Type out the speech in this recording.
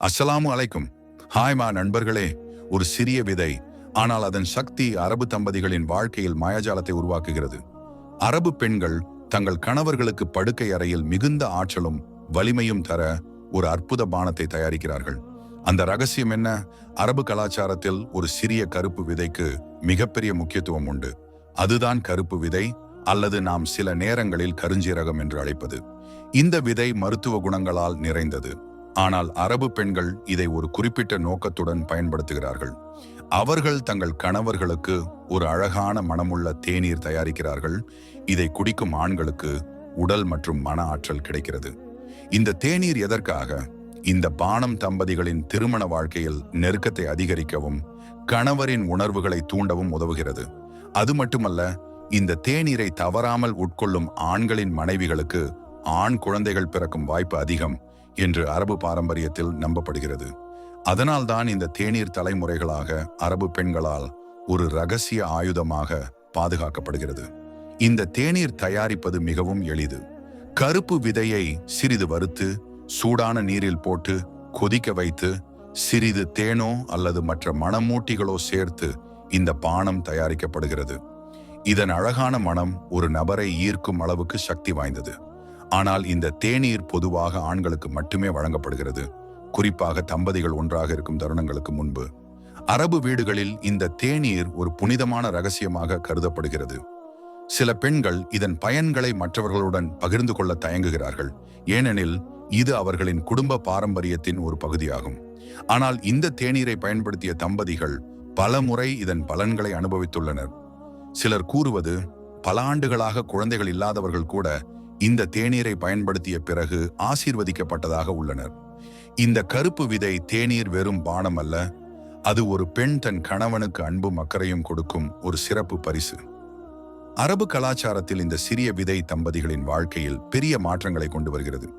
அஸ்ஸலாமு அலைக்கும். ஹாய் மா நண்பர்களே ஒரு சிறிய விதை ஆனால் அதன் சக்தி அரபு தம்பதிகளின் வாழ்க்கையில் மாயாஜாலத்தை உருவாக்குகிறது. அரபு பெண்கள் தங்கள் கணவர்களுக்கு படுக்கை அறையில் மிகுந்த ஆற்றலும் வலிமையும் தர ஒரு அற்புத பானத்தை தயாரிக்கிறார்கள். அந்த ரகசியம் என்ன? அரபு கலாச்சாரத்தில் ஒரு சிறிய கருப்பு விதைக்கு மிகப்பெரிய முக்கியத்துவம் உண்டு. அதுதான் கருப்பு விதை அல்லது நாம் சில நேரங்களில் கருஞ்சீரகம் என்று அழைப்பது. இந்த விதை மருத்துவ குணங்களால் நிறைந்தது. ஆனால் அரபு பெண்கள் இதை ஒரு குறிப்பிட்ட நோக்கத்துடன் பயன்படுத்துகிறார்கள். அவர்கள் தங்கள் கணவர்களுக்கு ஒரு அழகான மனமுள்ள தேநீர் தயாரிக்கிறார்கள். இதை குடிக்கும் ஆண்களுக்கு உடல் மற்றும் மன ஆற்றல் கிடைக்கிறது. இந்த தேநீர் எதற்காக? இந்த பானம் தம்பதிகளின் திருமண வாழ்க்கையில் நெருக்கத்தை அதிகரிக்கவும் கணவரின் உணர்வுகளை தூண்டவும் உதவுகிறது. அது மட்டுமல்ல இந்த தேநீரை தவறாமல் உட்கொள்ளும் ஆண்களின் மனைவிகளுக்கு ஆண் குழந்தைகள் பிறக்கும் வாய்ப்பு அதிகம் என்று அரபு பாரம்பரியத்தில் நம்பப்படுகிறது. அதனால்தான் இந்த தேநீர் தலைமுறைகளாக அரபு பெண்களால் ஒரு ரகசிய ஆயுதமாக பாதுகாக்கப்படுகிறது. இந்த தேநீர் தயாரிப்பது மிகவும் எளிது. கருப்பு விதையை சிறிது வறுத்து சூடான நீரில் போட்டு கொதிக்க வைத்து சிறிது தேனோ அல்லது மற்ற மணமூட்டிகளோ சேர்த்து இந்த பானம் தயாரிக்கப்படுகிறது. இதன் அழகான மனம் ஒரு நபரை ஈர்க்கும் அளவுக்கு சக்தி வாய்ந்தது. ஆனால் இந்த தேநீர் பொதுவாக ஆண்களுக்கு மட்டுமே வழங்கப்படுகிறது. குறிப்பாக தம்பதிகள் ஒன்றாக இருக்கும் தருணங்களுக்கு முன்பு. அரபு வீடுகளில் இந்த தேநீர் ஒரு புனிதமான ரகசியமாக கருதப்படுகிறது. சில பெண்கள் இதன் பயன்களை மற்றவர்களுடன் பகிர்ந்து கொள்ள தயங்குகிறார்கள். ஏனெனில் இது அவர்களின் குடும்ப பாரம்பரியத்தின் ஒரு பகுதியாகும். ஆனால் இந்த தேநீரை பயன்படுத்திய தம்பதிகள் பல முறை இதன் பலன்களை அனுபவித்துள்ளனர். சிலர் கூறுவது பல ஆண்டுகளாக குழந்தைகள் இல்லாதவர்கள் கூட இந்த தேநீரை பயன்படுத்திய பிறகு ஆசீர்வதிக்கப்பட்டதாக உள்ளனர். இந்த கருப்பு விதை தேநீர் வெறும் பானம் அல்ல அது ஒரு பெண் தன் கணவனுக்கு அன்பும் அக்கறையும் கொடுக்கும் ஒரு சிறப்பு பரிசு. அரபு கலாச்சாரத்தில் இந்த சிறிய விதை தம்பதிகளின் வாழ்க்கையில் பெரிய மாற்றங்களை கொண்டு வருகிறது.